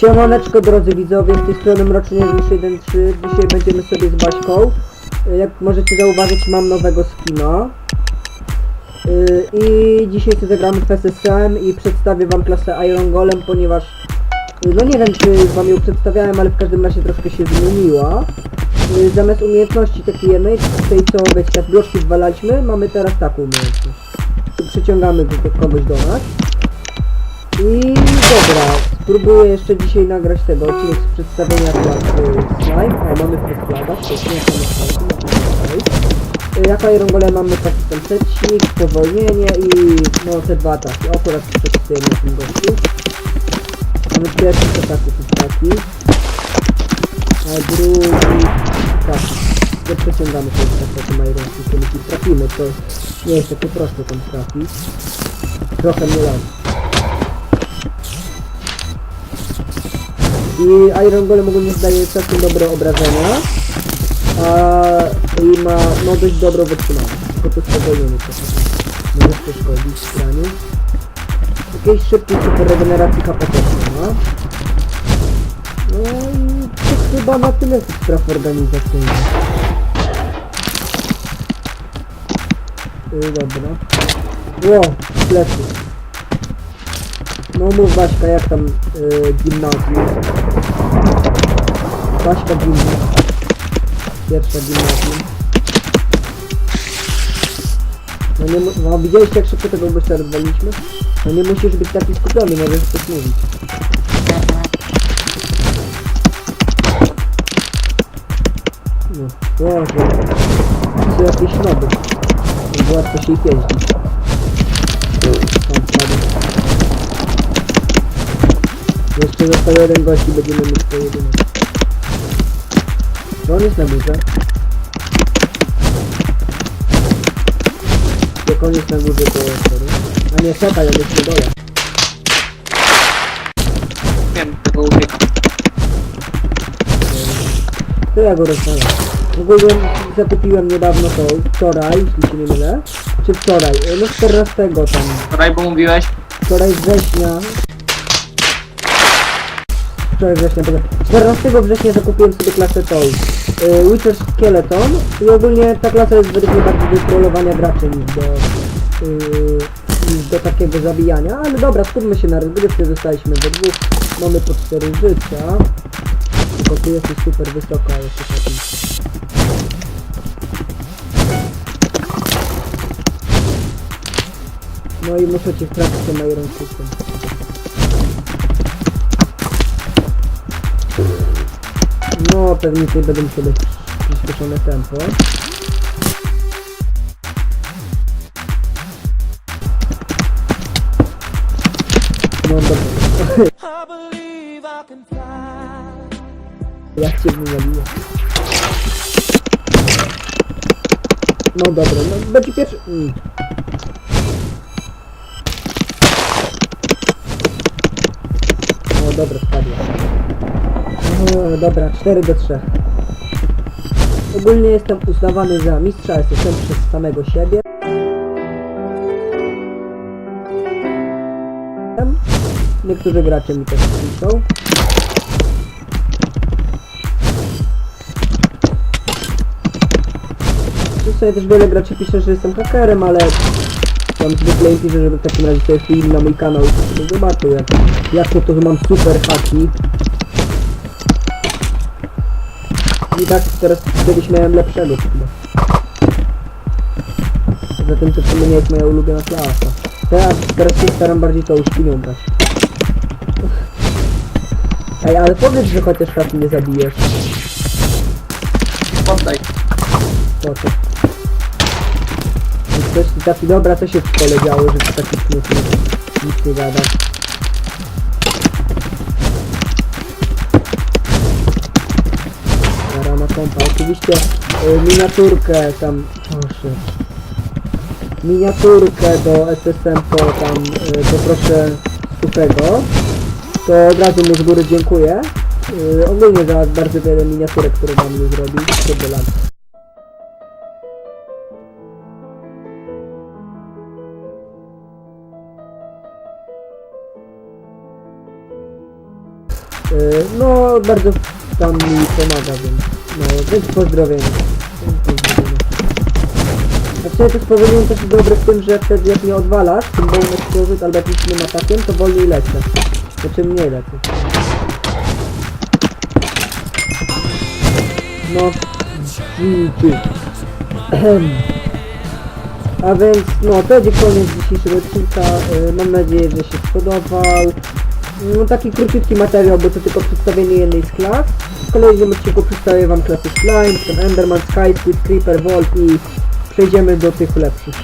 Siemaneczko drodzy widzowie, z tej strony Mroczny już 1.3 Dzisiaj będziemy sobie z Baśką. Y, Jak możecie zauważyć mam nowego skina. Y, I dzisiaj sobie zagramy w SSM i przedstawię wam klasę Iron Golem, ponieważ y, No nie wiem czy wam ją przedstawiałem, ale w każdym razie troszkę się zmieniła Zamiast umiejętności takiej jednej, tej co wiecie, jak bloczki zwalaliśmy, mamy teraz taką umiejętność. Przyciągamy ko- kogoś do nas i dobra, spróbuję jeszcze dzisiaj nagrać tego odcinek z przedstawienia klasy Slime. O, mamy flaga, to jest nie Jako Iron Golem mamy taki ten przeciwnik, spowolnienie i no te dwa ataki. Akurat przepisujemy na tym gościu. Mamy pierwszy to taki, to taki. A drugi taki. Nie przeciągamy sobie tak tym Iron Golem, jeśli trafimy, to nie jest takie proste tam trafić. Trochę mnie lagi. I Iron Golem ogólnie zdaje całkiem dobre obrażenia. A, I ma no dość dobrą wytrzymałość. Tylko to spowolnienie trochę może przeszkodzić w graniu. Jakiejś szybkiej super regeneracji nie ma. No i to chyba na tyle spraw organizacyjnych. Yy, dobra. Ło, plecy. No mów Baśka, jak tam yy, gimnazjum? Baśka gimnazjum. Pierwsza gimnazjum. No nie no widzieliście jak szybko tego gościa rozwaliliśmy? No nie musisz być taki skupiony, możesz coś mówić. No, Boże. To jakieś noby. No, łatwo się ich jeździ. Jeszcze został jeden gość i będziemy mieć pojedynek. Czy on jest na górze? Jak on jest na górze, to sorry. A nie, czekaj, on jest na dole. Wiem, tego uciekam. To ja go rozwalam. W ogóle zakupiłem niedawno to, wczoraj, jeśli się nie mylę. Czy wczoraj? E, No 14 tam. Wczoraj, bo mówiłeś, Wczoraj września. Wczoraj września, dobra. 14 września zakupiłem sobie klasę tą. Yy, Witcher Skeleton. I ogólnie ta klasa jest według mnie bardziej do trollowania graczy niż do... Yy, do takiego zabijania. Ale dobra, skupmy się na rozgrywce. Zostaliśmy we dwóch. Mamy po 4 życia. Tylko ty jesteś super wysoka, jeszcze taki. No i muszę cię sprawdzić tym Iron System. No, pewnie tutaj będę musiał dać przyspieszone tempo. No dobra. Jak cię wywaliło. No dobra, no będzie pierwszy... Mm. O, dobra, spadła. O, dobra, 4 do 3. Ogólnie jestem uznawany za mistrza SSM przez samego siebie. Niektórzy gracze mi też piszą. Tu sobie też wiele graczy pisze, że jestem hakerem, ale tam zwykle im piszę, żeby w takim razie sobie film na mój kanał i zobaczył, jak, jak to, to, że mam super haki. I tak teraz kiedyś miałem lepszego chyba. Poza tym to w sumie nie jest moja ulubiona klasa. Teraz, teraz się staram bardziej tą świnią brać. Ej, ale powiedz, że chociaż tak nie zabijesz. poddaj. Po co? Coś taki dobra, co się w szkole działo, że to taki smutny, nic nie gada. Oczywiście y, miniaturkę tam, proszę. Miniaturkę do SSM to tam y, poproszę suchego. To od razu mu z góry dziękuję. Y, ogólnie za bardzo wiele miniaturek, które wam nie zrobił. Kurde lat. No, bardzo tam mi pomaga, więc, no, więc pozdrowienia. Sumie to spowolnienie też dobre w tym, że wtedy jak mnie odwalasz, tym bone explosion albo jakimś innym atakiem, to wolniej lecę. Znaczy mniej lecę. No. Ehem. A więc, no, to będzie koniec dzisiejszego odcinka. E, Mam nadzieję, że się spodobał. No, taki króciutki materiał, bo to tylko przedstawienie jednej z klas. W kolejnym odcinku przedstawię Wam klasy Slime, Enderman, Sky, Squid, Creeper, Wolf i przejdziemy do tych lepszych.